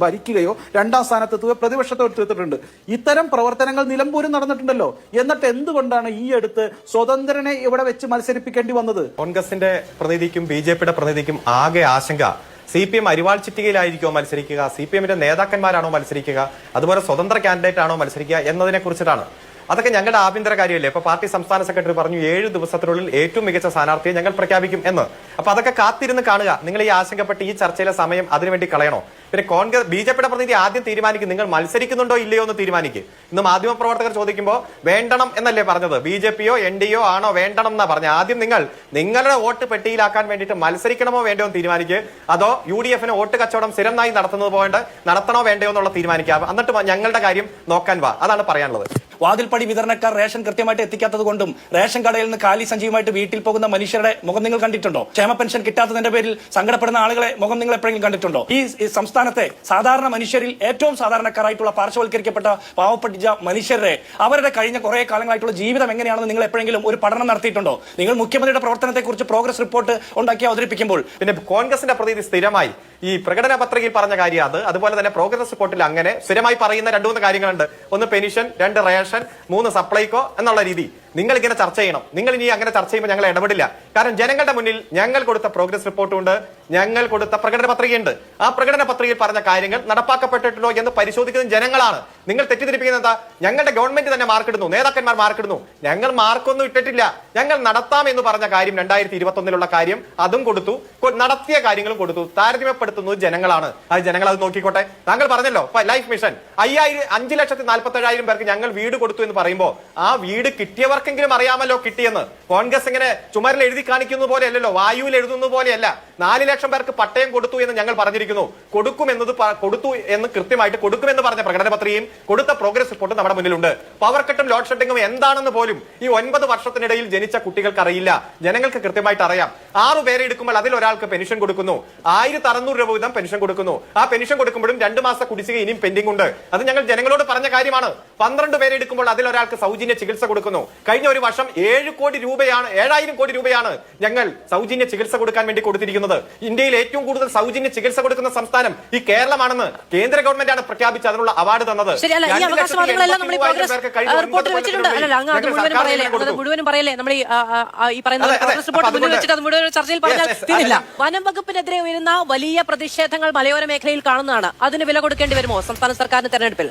ഭരിക്കുകയോ രണ്ടാം സ്ഥാനത്തെത്തുകയോ പ്രതിപക്ഷത്തെ എടുത്തിട്ടുണ്ട് ഇത്തരം പ്രവർത്തനങ്ങൾ നിലമ്പൂരും നടന്നിട്ടുണ്ടല്ലോ. എന്നിട്ട് എന്തുകൊണ്ടാണ് ഈ അടുത്ത് സ്വതന്ത്രനെ ഇവിടെ വെച്ച് മത്സരിപ്പിക്കേണ്ടി വന്നത്? കോൺഗ്രസിന്റെ പ്രതിനിധിക്കും ബി ജെ പിയുടെ പ്രതിനിധിക്കും ആകെ ആശങ്ക. സി പി എം അരിവാൾ ചിറ്റികയിലായിരിക്കുമോ മത്സരിക്കുക? സി പി എമ്മിന്റെ നേതാക്കന്മാരാണോ മത്സരിക്കുക? അതുപോലെ സ്വതന്ത്ര കാൻഡിഡേറ്റ് ആണോ മത്സരിക്കുക എന്നതിനെ കുറിച്ചിട്ടാണ്. അതൊക്കെ ഞങ്ങളുടെ ആഭ്യന്തര കാര്യമല്ലേ? ഇപ്പൊ പാർട്ടി സംസ്ഥാന സെക്രട്ടറി പറഞ്ഞു ഏഴ് ദിവസത്തിനുള്ളിൽ ഏറ്റവും മികച്ച സ്ഥാനാർത്ഥിയെ ഞങ്ങൾ പ്രഖ്യാപിക്കും എന്ന്. അപ്പൊ അതൊക്കെ കാത്തിരുന്ന് കാണുക. നിങ്ങൾ ഈ ആശങ്കപ്പെട്ട് ഈ ചർച്ചയിലെ സമയം അതിനുവേണ്ടി കളയണോ? പിന്നെ കോൺഗ്രസ് ബി ജെ പിയുടെ പ്രതിനിധി ആദ്യം തീരുമാനിക്കും. നിങ്ങൾ മത്സരിക്കുന്നുണ്ടോ ഇല്ലയോ എന്ന് തീരുമാനിക്കും. ഇന്ന് മാധ്യമപ്രവർത്തകർ ചോദിക്കുമ്പോൾ വേണ്ടണം എന്നല്ലേ പറഞ്ഞത്. ബി ജെ പിയോ എൻ ഡി ഒ ആണോ വേണ്ടണം എന്നാ പറഞ്ഞത്. ആദ്യം നിങ്ങൾ നിങ്ങളുടെ വോട്ട് പെട്ടിയിലാക്കാൻ വേണ്ടിയിട്ട് മത്സരിക്കണമോ വേണ്ടോ എന്ന് തീരുമാനിക്കുക അതോ യു ഡി എഫിന് വോട്ട് കച്ചവടം സ്ഥിരമായി നടത്തുന്നത് പോകേണ്ട നടത്തണോ വേണ്ടയോ എന്നുള്ള തീരുമാനിക്കുക. എന്നിട്ട് ഞങ്ങളുടെ കാര്യം നോക്കാൻ വാ. അതാണ് പറയാനുള്ളത്. വാതിൽപ്പടി വിതരണക്കാർ റേഷൻ കൃത്യമായിട്ട് എത്തിക്കാത്തത് കൊണ്ടും റേഷൻ കടയിൽ നിന്ന് കാലി സഞ്ചിയുമായിട്ട് വീട്ടിൽ പോകുന്ന മനുഷ്യരുടെ മുഖം നിങ്ങൾ കണ്ടിട്ടുണ്ടോ? ക്ഷേമ പെൻഷൻ കിട്ടാത്തതിന്റെ പേരിൽ സങ്കടപ്പെടുന്ന ആളുകളെ മുഖം നിങ്ങൾ എപ്പോഴെങ്കിലും കണ്ടിട്ടുണ്ടോ? ഈ ഈ സംസ്ഥാനത്തെ സാധാരണ മനുഷ്യരിൽ ഏറ്റവും സാധാരണക്കാരായിട്ടുള്ള പാർശ്വവൽക്കരിക്കപ്പെട്ട പാവപ്പെട്ട മനുഷ്യരെ അവരുടെ കഴിഞ്ഞ കുറെ കാലങ്ങളായിട്ടുള്ള ജീവിതം എങ്ങനെയാണെന്ന് നിങ്ങൾ എപ്പോഴെങ്കിലും ഒരു പഠനം നടത്തിയിട്ടുണ്ടോ? നിങ്ങൾ മുഖ്യമന്ത്രിയുടെ പ്രവർത്തനത്തെക്കുറിച്ച് പ്രോഗ്രസ് റിപ്പോർട്ട് ഉണ്ടാക്കി അവതരിപ്പിക്കുമ്പോൾ. പിന്നെ കോൺഗ്രസിന്റെ പ്രതീതി സ്ഥിരമായി. ഈ പ്രകടന പത്രികയിൽ പറഞ്ഞ കാര്യം അത്. അതുപോലെ തന്നെ പ്രോഗ്രസ് റിപ്പോർട്ടിൽ അങ്ങനെ സ്ഥിരമായി പറയുന്ന രണ്ടു മൂന്ന് കാര്യങ്ങളുണ്ട്. ഒന്ന് പെൻഷൻ രണ്ട് റേഷൻ മൂന്ന് സപ്ലൈകോ എന്നുള്ള രീതി. നിങ്ങൾ ഇങ്ങനെ ചർച്ച ചെയ്യണം. നിങ്ങൾ ഇനി അങ്ങനെ ചർച്ച ചെയ്യുമ്പോൾ ഞങ്ങൾ ഇടപെടില്ല. കാരണം ജനങ്ങളുടെ മുന്നിൽ ഞങ്ങൾ കൊടുത്ത പ്രോഗ്രസ് റിപ്പോർട്ടുണ്ട് ഞങ്ങൾ കൊടുത്ത പ്രകടന പത്രികയുണ്ട്. ആ പ്രകടന പത്രികയിൽ പറഞ്ഞ കാര്യങ്ങൾ നടപ്പാക്കപ്പെട്ടിട്ടുണ്ടോ എന്ന് പരിശോധിക്കുന്ന ജനങ്ങളാണ്. നിങ്ങൾ തെറ്റിദ്ധരിപ്പിക്കുന്നത് എന്താ? ഞങ്ങളുടെ ഗവൺമെന്റ് തന്നെ മാർക്കിടുന്നു നേതാക്കന്മാർ മാർക്കിടുന്നു ഞങ്ങൾ മാർക്കൊന്നും ഇട്ടിട്ടില്ല. ഞങ്ങൾ നടത്താം എന്ന് പറഞ്ഞ കാര്യം രണ്ടായിരത്തി ഇരുപത്തി കാര്യം അതും കൊടുത്തു. നടത്തിയ കാര്യങ്ങളും കൊടുത്തു. താരതമ്യപ്പെടുത്തുന്നത് ജനങ്ങളാണ്. അത് ജനങ്ങൾ അത് നോക്കിക്കോട്ടെ. താങ്കൾ പറഞ്ഞല്ലോ ലൈഫ് മിഷൻ അയ്യായിരം അഞ്ചു ലക്ഷത്തി നാൽപ്പത്തി ഏഴായിരം പേർക്ക് ഞങ്ങൾ വീട് കൊടുത്തു എന്ന് പറയുമ്പോൾ ആ വീട് കിട്ടിയവർക്കെങ്കിലും അറിയാമല്ലോ കിട്ടിയെന്ന്. കോൺഗ്രസ് ഇങ്ങനെ ചുമരിൽ എഴുതി കാണിക്കുന്ന പോലെ അല്ലല്ലോ വായുവിൽ എഴുതുന്നത് പോലെയല്ല. നാല് ലക്ഷം പേർക്ക് പട്ടയം കൊടുത്തു എന്ന് ഞങ്ങൾ പറഞ്ഞിരിക്കുന്നു. കൊടുക്കുമെന്നത് കൊടുത്തു എന്ന് കൃത്യമായിട്ട് കൊടുക്കുമെന്ന് പറഞ്ഞ പ്രകടന പത്രികയും കൊടുത്ത പ്രോഗ്രസ് റിപ്പോർട്ടും നമ്മുടെ മുന്നിലുണ്ട്. പവർ കട്ടും ലോഡ് ഷെഡിങ്ങും എന്താണെന്ന് പോലും ഈ ഒൻപത് വർഷത്തിനിടയിൽ ജനിച്ച കുട്ടികൾക്ക് അറിയില്ല. ജനങ്ങൾക്ക് കൃത്യമായിട്ട് അറിയാം. ആറു പേരെ എടുക്കുമ്പോൾ അതിൽ ഒരാൾക്ക് പെൻഷൻ കൊടുക്കുന്നു. ആയിരത്തി അറുന്നൂറ് രൂപ വീതം പെൻഷൻ കൊടുക്കുന്നു. ആ പെൻഷൻ കൊടുക്കുമ്പോഴും രണ്ട് മാസ കുടിശ്ശിക ഇനിയും പെൻഡിംഗ് ഉണ്ട്. അത് ഞങ്ങൾ ജനങ്ങളോട് പറഞ്ഞ കാര്യമാണ്. പന്ത്രണ്ട് പേരെ എടുക്കുമ്പോൾ അതിൽ ഒരാൾക്ക് സൗജന്യ ചികിത്സ കൊടുക്കുന്നു. കഴിഞ്ഞ ഒരു വർഷം ഏഴ് കോടി രൂപയാണ് ഏഴായിരം കോടി രൂപയാണ് ഞങ്ങൾ സൗജന്യ ചികിത്സ കൊടുക്കാൻ വേണ്ടി കൊടുത്തിരിക്കുന്നത്. ഇന്ത്യയിൽ ഏറ്റവും കൂടുതൽ സൗജന്യ ചികിത്സ കൊടുക്കുന്ന സംസ്ഥാനം ഈ കേരളമാണെന്ന് കേന്ദ്ര ഗവൺമെന്റ് ആണ് പ്രഖ്യാപിച്ച് അതിനുള്ള അവാർഡ് തന്നത്. മുഴുവനും പറയല്ലേ നമ്മൾ ഈ ആ, ആ, ആ, ഈ പറയുന്ന അതെ, അതെ. പ്രോഗ്രസ് റിപ്പോർട്ട് അപ്പൊ മുന്നിൽ അതുകൊണ്ട് വെച്ചിട്ട് അത് മുഴുവൻ ചർച്ചയിൽ പറഞ്ഞാൽ. തീരില്ല. വനം വകുപ്പിനെതിരെ ഉയരുന്ന വലിയ പ്രതിഷേധങ്ങൾ മലയോര മേഖലയിൽ കാണുന്നതാണ്. അതിന് വില കൊടുക്കേണ്ടി വരുമോ? സംസ്ഥാന സർക്കാരിന്റെ തെരഞ്ഞെടുപ്പിൽ.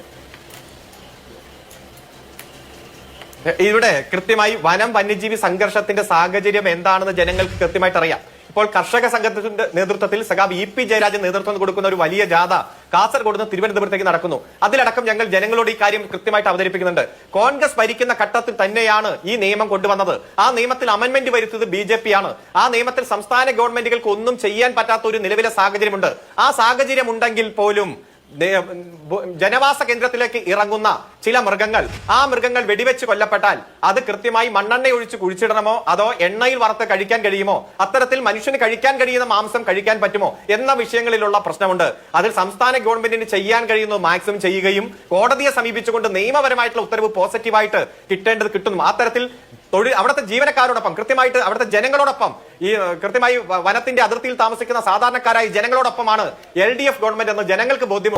ഇവിടെ കൃത്യമായി വനം വന്യജീവി സംഘർഷത്തിന്റെ സാഹചര്യം എന്താണെന്ന് ജനങ്ങൾക്ക് കൃത്യമായിട്ട് അറിയാം ഇപ്പോൾ കർഷക സംഘത്തിന്റെ നേതൃത്വത്തിൽ സഖാബ് ഇ പി ജയരാജൻ നേതൃത്വം കൊടുക്കുന്ന ഒരു വലിയ ജാഥ കാസർഗോഡ് നിന്ന് തിരുവനന്തപുരത്തേക്ക് നടക്കുന്നു. അതിലടക്കം ഞങ്ങൾ ജനങ്ങളോട് ഈ കാര്യം കൃത്യമായിട്ട് അവതരിപ്പിക്കുന്നുണ്ട്. കോൺഗ്രസ് ഭരിക്കുന്ന ഘട്ടത്തിൽ തന്നെയാണ് ഈ നിയമം കൊണ്ടുവന്നത്. ആ നിയമത്തിൽ അമെന്റ്മെന്റ് വരുത്തിയത് ബി ജെ പി ആണ് ആ നിയമത്തിൽ സംസ്ഥാന ഗവൺമെന്റുകൾക്ക് ഒന്നും ചെയ്യാൻ പറ്റാത്ത ഒരു നിലവിലെ സാഹചര്യമുണ്ട്. ആ സാഹചര്യം ഉണ്ടെങ്കിൽ പോലും ജനവാസ കേന്ദ്രത്തിലേക്ക് ഇറങ്ങുന്ന ചില മൃഗങ്ങൾ ആ മൃഗങ്ങൾ വെടിവെച്ച് കൊല്ലപ്പെട്ടാൽ അത് കൃത്യമായി മണ്ണെണ്ണ ഒഴിച്ച് കുഴിച്ചിടണമോ? അതോ എണ്ണയിൽ വറുത്ത് കഴിക്കാൻ കഴിയുമോ? അത്തരത്തിൽ മനുഷ്യന് കഴിക്കാൻ കഴിയുന്ന മാംസം കഴിക്കാൻ പറ്റുമോ? എന്ന വിഷയങ്ങളിലുള്ള പ്രശ്നമുണ്ട്. അതിൽ സംസ്ഥാന ഗവൺമെന്റിന് ചെയ്യാൻ കഴിയുന്നത് മാക്സിമം ചെയ്യുകയും കോടതിയെ സമീപിച്ചുകൊണ്ട് നിയമപരമായിട്ടുള്ള ഉത്തരവ് പോസിറ്റീവായിട്ട് കിട്ടേണ്ടത് കിട്ടുന്നു. അത്തരത്തിൽ തൊഴിൽ അവിടുത്തെ ജീവനക്കാരോടൊപ്പം കൃത്യമായിട്ട് അവിടുത്തെ ജനങ്ങളോടൊപ്പം ഈ കൃത്യമായി വനത്തിന്റെ അതിർത്തിയിൽ താമസിക്കുന്ന സാധാരണക്കാരായ ജനങ്ങളോടൊപ്പമാണ് എൽ ഡി എഫ് ഗവൺമെന്റ് എന്ന് ജനങ്ങൾക്ക് ബോധ്യം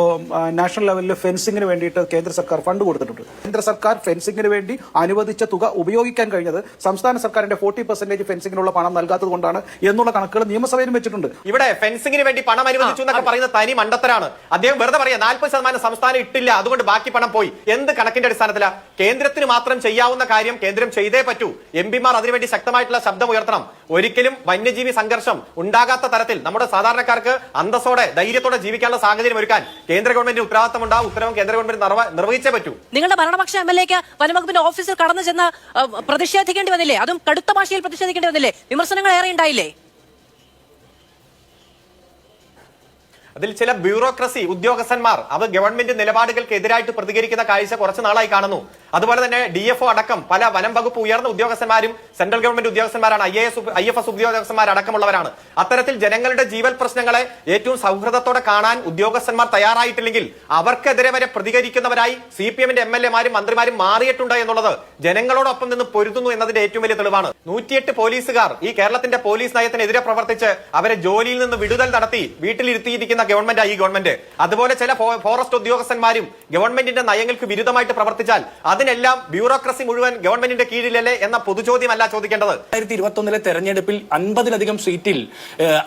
നാഷണൽ ലെവലിൽ ഫെൻസിംഗിന് വേണ്ടിയിട്ട് കേന്ദ്ര സർക്കാർ ഫണ്ട് കൊടുത്തിട്ടുണ്ട്. കേന്ദ്ര സർക്കാർ ഫെൻസിംഗിന് വേണ്ടി അനുവദിച്ച തുക ഉപയോഗിക്കാൻ കഴിഞ്ഞത് സംസ്ഥാന സർക്കാരിന്റെ ഫോർട്ടി പെർസെന്റേജ് ഫെൻസിംഗിനുള്ള പണം നൽകാത്തത് കൊണ്ടാണ് എന്നുള്ള കണക്കുകൾ നിയമസഭയിലും വെച്ചിട്ടുണ്ട്. ഇവിടെ ഫെൻസിംഗിന് വേണ്ടി പണം അനുവദിച്ചു എന്നൊക്കെ പറയുന്ന തനി മണ്ടത്തരാണ്. അദ്ദേഹം വെറുതെ പറയാം നാൽപ്പത് ശതമാനം സംസ്ഥാനം ഇട്ടില്ല അതുകൊണ്ട് ബാക്കി പണം പോയി. എന്ത് കണക്കിന്റെ അടിസ്ഥാനത്തിലാണ് കേന്ദ്രത്തിന് മാത്രം ചെയ്യാവുന്ന കാര്യം കേന്ദ്രം ചെയ്തേ പറ്റൂ. എം പിമാർ അതിനുവേണ്ടി ശക്തമായിട്ടുള്ള ശബ്ദം ഉയർത്തണം. ഒരിക്കലും വന്യജീവി സംഘർഷം ഉണ്ടാകാത്ത തരത്തിൽ നമ്മുടെ സാധാരണക്കാർക്ക് അന്തസ്സോടെ ധൈര്യത്തോടെ ജീവിക്കാനുള്ള സാഹചര്യം ഒരുക്കാൻ കേന്ദ്ര ഗവൺമെന്റിന് ഉത്തരവാദിത്തമുണ്ട് ഉണ്ടാവും ഉത്തരവും കേന്ദ്ര ഗവൺമെന്റ് നിർവഹിച്ചേ പറ്റൂ. നിങ്ങളുടെ ഭരണപക്ഷ എം എൽ എക്ക് വനംവകുപ്പിന്റെ ഓഫീസിൽ കടന്നു ചെന്ന് പ്രതിഷേധിക്കേണ്ടി വന്നില്ലേ? അതും കടുത്ത ഭാഷയിൽ പ്രതിഷേധിക്കേണ്ടി വന്നില്ലേ? വിമർശനങ്ങൾ ഏറെ ഉണ്ടായില്ലേ? അതിൽ ചില ബ്യൂറോക്രസി ഉദ്യോഗസ്ഥന്മാർ അത് ഗവൺമെന്റ് നിലപാടുകൾക്ക് എതിരായിട്ട് പ്രതികരിക്കുന്ന കാഴ്ച കുറച്ചു നാളായി കാണുന്നു. അതുപോലെ തന്നെ ഡി എഫ് അടക്കം പല വനം വകുപ്പ് ഉയർന്ന ഉദ്യോഗസ്ഥന്മാരും central government ഉദ്യോഗസ്ഥന്മാരാണ് I S I F S ഉദ്യോഗസ്ഥന്മാരടക്കമുള്ളവരാണ് അത്തരത്തിൽ ജനങ്ങളുടെ ജീവൽ പ്രശ്നങ്ങളെ ഏറ്റവും സൗഹൃദത്തോടെ കാണാൻ ഉദ്യോഗസ്ഥന്മാർ തയ്യാറായിട്ടില്ലെങ്കിൽ അവർക്കെതിരെ വരെ പ്രതികരിക്കുന്നവരായി സി പി എമ്മിന്റെ എം എൽ എമാരും മന്ത്രിമാരും മാറിയിട്ടുണ്ട് എന്നുള്ളത് ജനങ്ങളോടൊപ്പം നിന്ന് പൊരുതുന്നു എന്നതിന്റെ ഏറ്റവും വലിയ തെളിവാണ്. നൂറ്റിയെട്ട് പോലീസുകാർ ഈ കേരളത്തിന്റെ പോലീസ് നയത്തിനെതിരെ പ്രവർത്തിച്ച് അവരെ ജോലിയിൽ നിന്ന് വിടുതൽ നടത്തി വീട്ടിലിരുത്തിയിരിക്കുന്ന ഗവൺമെന്റ് ഈ ഗവൺമെന്റ്. അതുപോലെ ചില ഫോറസ്റ്റ് ഉദ്യോഗസ്ഥന്മാരും ഗവൺമെന്റിന്റെ നയങ്ങൾക്ക് വിരുദ്ധമായിട്ട് പ്രവർത്തിച്ചാൽ അതിനെല്ലാം ബ്യൂറോക്രസി മുഴുവൻ ഗവൺമെന്റിന്റെ കീഴിലല്ലേ എന്ന പൊതുചോദ്യമല്ല ചോദിക്കേണ്ടത്. രണ്ടായിരത്തി ഇരുപത്തി ഒന്നിലെ തെരഞ്ഞെടുപ്പിൽ അൻപതിലധികം സീറ്റിൽ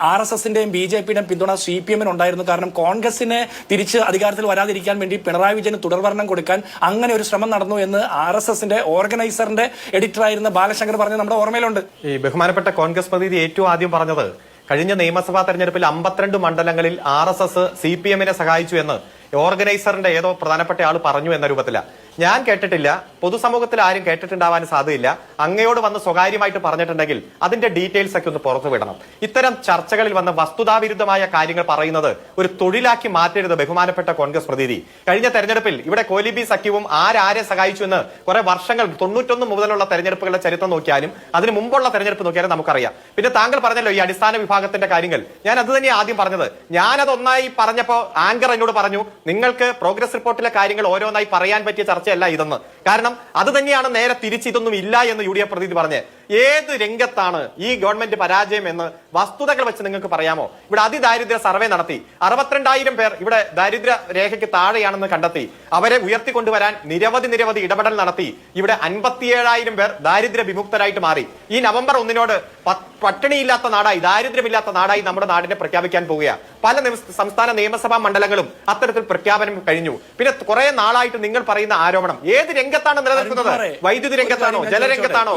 ആർ എസ് എസിന്റെയും ബി ജെ പിയുടെയും പിന്തുണ സി പി എമ്മിന് ഉണ്ടായിരുന്നു. കാരണം കോൺഗ്രസിനെ തിരിച്ച് അധികാരത്തിൽ വരാതിരിക്കാൻ വേണ്ടി പിണറായി വിജയന് തുടർഭരണം കൊടുക്കാൻ അങ്ങനെ ഒരു ശ്രമം നടന്നു എന്ന് ആർ എസ് എസിന്റെ ഓർഗനൈസറിന്റെ എഡിറ്ററായിരുന്ന ബാലശങ്കർ പറഞ്ഞത് നമ്മുടെ ഓർമ്മയിലുണ്ട്. ഈ ബഹുമാനപ്പെട്ട കോൺഗ്രസ് പ്രതിനിധി ഏറ്റവും ആദ്യം പറഞ്ഞത് കഴിഞ്ഞ നിയമസഭാ തെരഞ്ഞെടുപ്പിൽ അമ്പത്തിരണ്ട് മണ്ഡലങ്ങളിൽ R S S C P എമ്മിനെ സഹായിച്ചു എന്ന് ഓർഗനൈസറിന്റെ ഏതോ പ്രധാനപ്പെട്ട ആൾ പറഞ്ഞു എന്ന രൂപത്തില. ഞാൻ കേട്ടിട്ടില്ല. പൊതുസമൂഹത്തിൽ ആരും കേട്ടിട്ടുണ്ടാവാൻ സാധ്യതയില്ല. അങ്ങയോട് വന്ന് സ്വകാര്യമായിട്ട് പറഞ്ഞിട്ടുണ്ടെങ്കിൽ അതിന്റെ ഡീറ്റെയിൽസ് ഒക്കെ ഒന്ന് പുറത്തു വിടണം. ഇത്തരം ചർച്ചകളിൽ വന്ന വസ്തുതാവിരുദ്ധമായ കാര്യങ്ങൾ പറയുന്നത് ഒരു തൊഴിലാക്കി മാറ്റരുത് ബഹുമാനപ്പെട്ട കോൺഗ്രസ് പ്രതിനിധി. കഴിഞ്ഞ തെരഞ്ഞെടുപ്പിൽ ഇവിടെ കോലിബി സഖ്യവും ആരാരെ സഹായിച്ചു എന്ന് കുറെ വർഷങ്ങൾ തൊണ്ണൂറ്റൊന്ന് മുതലുള്ള തെരഞ്ഞെടുപ്പുകളുടെ ചരിത്രം നോക്കിയാലും അതിന് മുമ്പുള്ള തെരഞ്ഞെടുപ്പ് നോക്കിയാലും നമുക്കറിയാം. പിന്നെ താങ്കൾ പറഞ്ഞല്ലോ ഈ അടിസ്ഥാന വിഭാഗത്തിന്റെ കാര്യങ്ങൾ. ഞാൻ അത് തന്നെ ആദ്യം പറഞ്ഞത്. ഞാനത് ഒന്നായി പറഞ്ഞപ്പോ ആങ്കർ എന്നോട് പറഞ്ഞു നിങ്ങൾക്ക് പ്രോഗ്രസ് റിപ്പോർട്ടിലെ കാര്യങ്ങൾ ഓരോന്നായി പറയാൻ പറ്റിയ ചർച്ചയല്ല ഇതെന്ന്. കാരണം അത് തന്നെയാണ് നേരെ തിരിച്ച് ഇതൊന്നും ഇല്ല എന്ന് യു ഡി എഫ് പ്രതിനിധി പറഞ്ഞ്. ഏത് രംഗത്താണ് ഈ ഗവൺമെന്റ് പരാജയം എന്ന് വസ്തുതകൾ വെച്ച് നിങ്ങൾക്ക് പറയാമോ? ഇവിടെ അതിദാരിദ്ര്യ സർവേ നടത്തി. അറുപത്തിരണ്ടായിരം പേർ ഇവിടെ ദാരിദ്ര്യ രേഖയ്ക്ക് താഴെയാണെന്ന് കണ്ടെത്തി. അവരെ ഉയർത്തിക്കൊണ്ടുവരാൻ നിരവധി നിരവധി ഇടപെടൽ നടത്തി. ഇവിടെ അൻപത്തിയേഴായിരം പേർ ദാരിദ്ര്യ വിമുക്തരായിട്ട് മാറി. ഈ നവംബർ ഒന്നിനോട് പട്ടിണിയില്ലാത്ത നാടായി ദാരിദ്ര്യമില്ലാത്ത നാടായി നമ്മുടെ നാടിനെ പ്രഖ്യാപിക്കാൻ പോവുകയാണ് പല സംസ്ഥാന നിയമസഭാ മണ്ഡലങ്ങളും അത്തരത്തിൽ പ്രഖ്യാപനം കഴിഞ്ഞു. പിന്നെ കുറെ നാളായിട്ട് നിങ്ങൾ പറയുന്ന ആരോപണം. ഏത് രംഗത്താണ് നിലനിൽക്കുന്നത്? വൈദ്യുതി രംഗത്താണോ ജലരംഗത്താണോ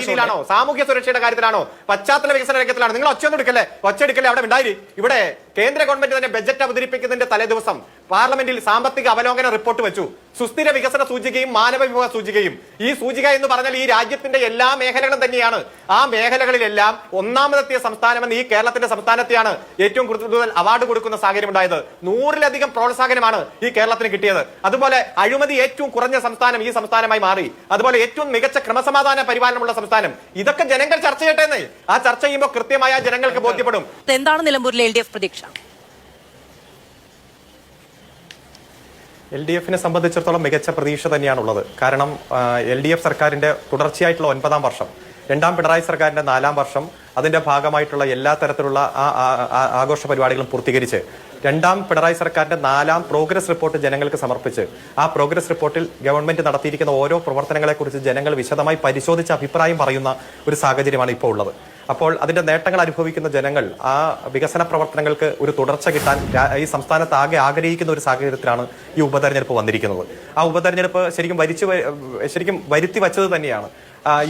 രീതിയിലാണോ? സാമൂഹ്യ സുരക്ഷയുടെ കാര്യത്തിലാണോ? പശ്ചാത്തല വികസന രംഗത്തിലാണോ. നിങ്ങൾ ഒച്ചയൊന്നും എടുക്കല്ലേ? ഒച്ചെടുക്കല്ലേ അവിടെ ഉണ്ടായി ഇവിടെ കേന്ദ്ര ഗവൺമെന്റ് തന്നെ ബജറ്റ് അവതരിപ്പിക്കുന്നതിന്റെ തലേദിവസം പാർലമെന്റിൽ സാമ്പത്തിക അവലോകന റിപ്പോർട്ട് വെച്ചു. സുസ്ഥിര വികസന സൂചികയും മാനവ വിഭവ സൂചികയും. ഈ സൂചിക എന്ന് പറഞ്ഞാൽ ഈ രാജ്യത്തിന്റെ എല്ലാ മേഖലകളും തന്നെയാണ്. ആ മേഖലകളിലെല്ലാം ഒന്നാമതെത്തിയ സംസ്ഥാനമെന്ന് ഈ കേരളത്തിന്റെ സംസ്ഥാനത്തെയാണ് ഏറ്റവും കൂടുതൽ അവാർഡ് കൊടുക്കുന്ന സാഹചര്യം ഉണ്ടായത് നൂറിലധികം പ്രോത്സാഹനമാണ് ഈ കേരളത്തിന് കിട്ടിയത്. അതുപോലെ അഴിമതി ഏറ്റവും കുറഞ്ഞ സംസ്ഥാനം ഈ സംസ്ഥാനമായി മാറി. അതുപോലെ ഏറ്റവും മികച്ച ക്രമസമാധാന പരിപാലനമുള്ള സംസ്ഥാനം. ഇതൊക്കെ ജനങ്ങൾ ചർച്ച ചെയ്യട്ടെ ആ ചർച്ച ചെയ്യുമ്പോൾ കൃത്യമായ ജനങ്ങൾക്ക് ബോധ്യപ്പെടും. എന്താണ് നിലമ്പൂരിലെ എൽ ഡി എഫ് പ്രതീക്ഷ? എൽ ഡി എഫിനെ സംബന്ധിച്ചിടത്തോളം മികച്ച പ്രതീക്ഷ തന്നെയാണുള്ളത്. കാരണം എൽ ഡി എഫ് സർക്കാരിന്റെ തുടർച്ചയായിട്ടുള്ള ഒൻപതാം വർഷം രണ്ടാം പിണറായി സർക്കാരിന്റെ നാലാം വർഷം അതിന്റെ ഭാഗമായിട്ടുള്ള എല്ലാ തരത്തിലുള്ള ആഘോഷ പരിപാടികളും പൂർത്തീകരിച്ച് രണ്ടാം പിണറായി സർക്കാരിന്റെ നാലാം പ്രോഗ്രസ് റിപ്പോർട്ട് ജനങ്ങൾക്ക് സമർപ്പിച്ച് ആ പ്രോഗ്രസ് റിപ്പോർട്ടിൽ ഗവൺമെന്റ് നടത്തിയിരിക്കുന്ന ഓരോ പ്രവർത്തനങ്ങളെക്കുറിച്ച് ജനങ്ങൾ വിശദമായി പരിശോധിച്ച് അഭിപ്രായം പറയുന്ന ഒരു സാഹചര്യമാണ് ഇപ്പോൾ ഉള്ളത്. അപ്പോൾ അതിന്റെ നേട്ടങ്ങൾ അനുഭവിക്കുന്ന ജനങ്ങൾ ആ വികസന പ്രവർത്തനങ്ങൾക്ക് ഒരു തുടർച്ച കിട്ടാൻ ഈ സംസ്ഥാനത്ത് ആകെ ആഗ്രഹിക്കുന്ന ഒരു സാഹചര്യത്തിലാണ് ഈ ഉപതെരഞ്ഞെടുപ്പ് വന്നിരിക്കുന്നത്. ആ ഉപതെരഞ്ഞെടുപ്പ് ശരിക്കും വരിച്ചു ശരിക്കും വരുത്തി വച്ചത് തന്നെയാണ്.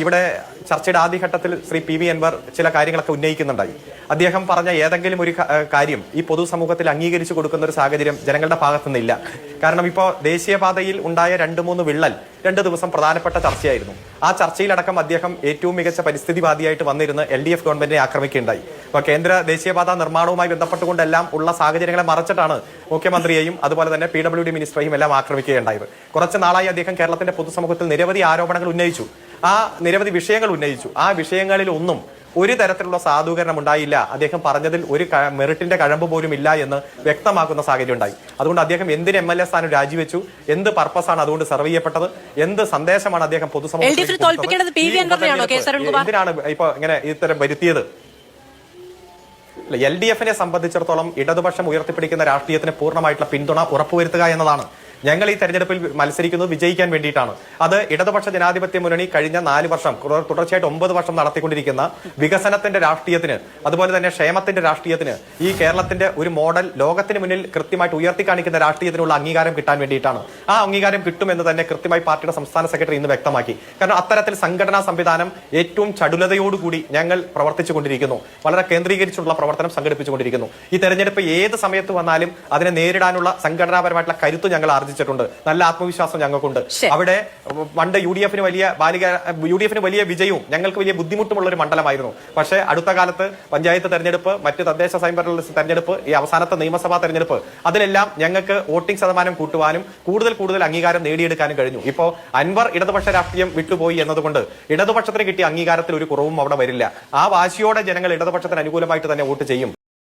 ഇവിടെ ചർച്ചയുടെ ആദ്യഘട്ടത്തിൽ ശ്രീ പി വി അൻവർ ചില കാര്യങ്ങളൊക്കെ ഉന്നയിക്കുന്നുണ്ടായി. അദ്ദേഹം പറഞ്ഞ ഏതെങ്കിലും ഒരു കാര്യം ഈ പൊതുസമൂഹത്തിൽ അംഗീകരിച്ചു കൊടുക്കുന്ന ഒരു സാഹചര്യം ജനങ്ങളുടെ ഭാഗത്തുനിന്നില്ല. കാരണം ഇപ്പോൾ ദേശീയപാതയിൽ ഉണ്ടായ രണ്ട് മൂന്ന് വിള്ളൽ രണ്ട് ദിവസം പ്രധാനപ്പെട്ട ചർച്ചയായിരുന്നു. ആ ചർച്ചയിലടക്കം അദ്ദേഹം ഏറ്റവും മികച്ച പരിസ്ഥിതിവാദിയായിട്ട് വന്നിരുന്ന എൽ ഡി എഫ് ഗവൺമെന്റിനെ ആക്രമിക്കുകയുണ്ടായി. അപ്പോൾ കേന്ദ്ര ദേശീയപാത നിർമ്മാണവുമായി ബന്ധപ്പെട്ടുകൊണ്ടെല്ലാം ഉള്ള സാഹചര്യങ്ങളെ മറച്ചിട്ടാണ് മുഖ്യമന്ത്രിയെയും അതുപോലെ തന്നെ പി ഡബ്ല്യു ഡി മിനിസ്റ്ററെയും എല്ലാം ആക്രമിക്കുകയുണ്ടായത്. കുറച്ച് നാളായി അദ്ദേഹം കേരളത്തിന്റെ പൊതുസമൂഹത്തിൽ നിരവധി ആരോപണങ്ങൾ ഉന്നയിച്ചു. ആ നിരവധി വിഷയങ്ങൾ ഉന്നയിച്ചു ആ വിഷയങ്ങളിൽ ഒന്നും ഒരു തരത്തിലുള്ള സാധൂകരണം ഉണ്ടായില്ല അദ്ദേഹം പറഞ്ഞതിൽ ഒരു മെറിറ്റിന്റെ കഴമ്പ് പോലും ഇല്ല എന്ന് വ്യക്തമാക്കുന്ന സാഹചര്യം ഉണ്ടായി അതുകൊണ്ട് അദ്ദേഹം എന്തിന് എം എൽ എ സ്ഥാനം രാജിവെച്ചു എന്ത് ആണ് അതുകൊണ്ട് സെർവ് ചെയ്യപ്പെട്ടത് എന്ത് സന്ദേശമാണ് അദ്ദേഹം പൊതുസമൂഹത്തിൽ LDF ൽ കൊടുത്തത്? തോൽപ്പിക്കേണ്ടത് പി. വി. ഈ അൻവറിനെയാണോ, കെ. എസ്. അരുൺകുമാർ? എന്തിനാണ് ഇപ്പൊ ഇങ്ങനെ ഇത്തരം വരുത്തിയത് എൽ ഡി എഫിനെ സംബന്ധിച്ചിടത്തോളം ഇടതുപക്ഷം ഉയർത്തിപ്പിടിക്കുന്ന രാഷ്ട്രീയത്തിന് പൂർണമായിട്ടുള്ള പിന്തുണ ഉറപ്പുവരുത്തുക എന്നതാണ് ഞങ്ങൾ ഈ തെരഞ്ഞെടുപ്പിൽ മത്സരിക്കുന്നത് വിജയിക്കാൻ വേണ്ടിയിട്ടാണ്. അത് ഇടതുപക്ഷ ജനാധിപത്യ മുന്നണി കഴിഞ്ഞ നാല് വർഷം തുടർച്ചയായിട്ട് ഒമ്പത് വർഷം നടത്തിക്കൊണ്ടിരിക്കുന്ന വികസനത്തിന്റെ രാഷ്ട്രീയത്തിന് അതുപോലെ തന്നെ ക്ഷേമത്തിന്റെ രാഷ്ട്രീയത്തിന് ഈ കേരളത്തിന്റെ ഒരു മോഡൽ ലോകത്തിന് മുന്നിൽ കൃത്യമായിട്ട് ഉയർത്തി കാണിക്കുന്ന രാഷ്ട്രീയത്തിനുള്ള അംഗീകാരം കിട്ടാൻ വേണ്ടിയിട്ടാണ്. ആ അംഗീകാരം കിട്ടുമെന്ന് തന്നെ കൃത്യമായി പാർട്ടിയുടെ സംസ്ഥാന സെക്രട്ടറി ഇന്ന് വ്യക്തമാക്കി. കാരണം അത്തരത്തിൽ സംഘടനാ സംവിധാനം ഏറ്റവും ചടുലതയോടുകൂടി ഞങ്ങൾ പ്രവർത്തിച്ചു കൊണ്ടിരിക്കുന്നു വളരെ കേന്ദ്രീകരിച്ചുള്ള പ്രവർത്തനം സംഘടിപ്പിച്ചുകൊണ്ടിരിക്കുന്നു. ഈ തെരഞ്ഞെടുപ്പ് ഏത് സമയത്ത് വന്നാലും അതിനെ നേരിടാനുള്ള സംഘടനാപരമായിട്ടുള്ള കരുത്ത് ഞങ്ങൾ ആർജിച്ചിട്ടുണ്ട് നല്ല ആത്മവിശ്വാസം ഞങ്ങൾക്കുണ്ട്. അവിടെ പണ്ട് യു ഡി എഫിന് വലിയ ബാലിക യു ഡി എഫിന് വലിയ വിജയവും ഞങ്ങൾക്ക് വലിയ ബുദ്ധിമുട്ടുമുള്ള ഒരു മണ്ഡലമായിരുന്നു. പക്ഷേ അടുത്ത കാലത്ത് പഞ്ചായത്ത് തെരഞ്ഞെടുപ്പ് മറ്റ് തദ്ദേശ സ്വയംഭരണ തെരഞ്ഞെടുപ്പ് ഈ അവസാനത്തെ നിയമസഭാ തെരഞ്ഞെടുപ്പ് അതിലെല്ലാം ഞങ്ങൾക്ക് വോട്ടിംഗ് ശതമാനം കൂട്ടുവാനും കൂടുതൽ കൂടുതൽ അംഗീകാരം നേടിയെടുക്കാനും കഴിഞ്ഞു. ഇപ്പോ അൻവർ ഇടതുപക്ഷ രാഷ്ട്രീയം വിട്ടുപോയി എന്നതുകൊണ്ട് ഇടതുപക്ഷത്തിന് കിട്ടിയ അംഗീകാരത്തിൽ ഒരു കുറവും അവിടെ വരില്ല. ആ വാശിയോടെ ജനങ്ങൾ ഇടതുപക്ഷത്തിന് അനുകൂലമായിട്ട് തന്നെ വോട്ട് ചെയ്യും.